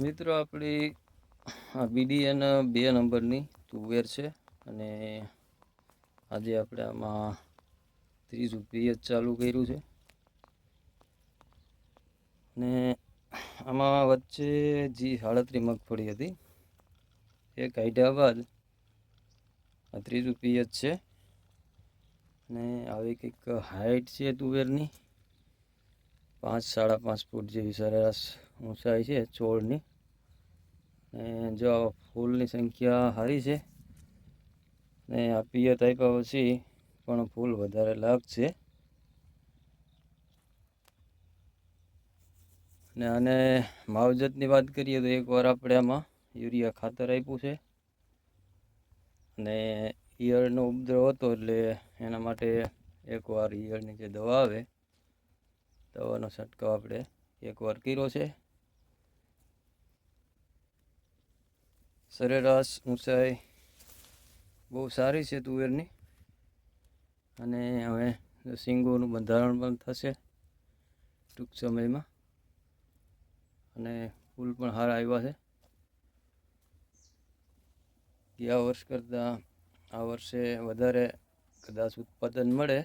મિત્રો, આપણી આ બીડીએન બે નંબરની તુવેર છે અને આજે આપણે આમાં ત્રીજું પીએચ ચાલુ કર્યું છે. ને આમાં વચ્ચે જી સાડત્રીસ મગફળી હતી. એ કાઢ્યા બાદ આ ત્રીજું પીએચ છે. ને આવી કંઈક હાઈટ છે તુવેરની. પાંચ, સાડા પાંચ ફૂટ જેવી સરેરાશ ઊંચાઈ છે, છોડની. ને જો ફૂલની સંખ્યા સારી છે ને આ પિયત આપ્યા પછી પણ ફૂલ વધારે લાગશે. ને આને માવજતની વાત કરીએ તો એકવાર આપણે આમાં યુરિયા ખાતર આપ્યું છે. અને ઈયળનો ઉપદ્રવ હતો એટલે એના માટે એકવાર ઈયળની જે દવા આવે, દવાનો છંટકાવ આપણે એકવાર કર્યો છે. સરેરાશ ઊંચાઈ બહુ સારી છે તુવેરની. અને હવે સિંગોનું બંધારણ પણ થશે ટૂંક સમયમાં. અને ફૂલ પણ હાર આવ્યા છે. ગયા વર્ષ કરતાં આ વર્ષે વધારે કદાચ ઉત્પાદન મળે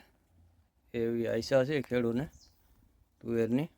એવી આશા છે ખેડૂને તુવેરની.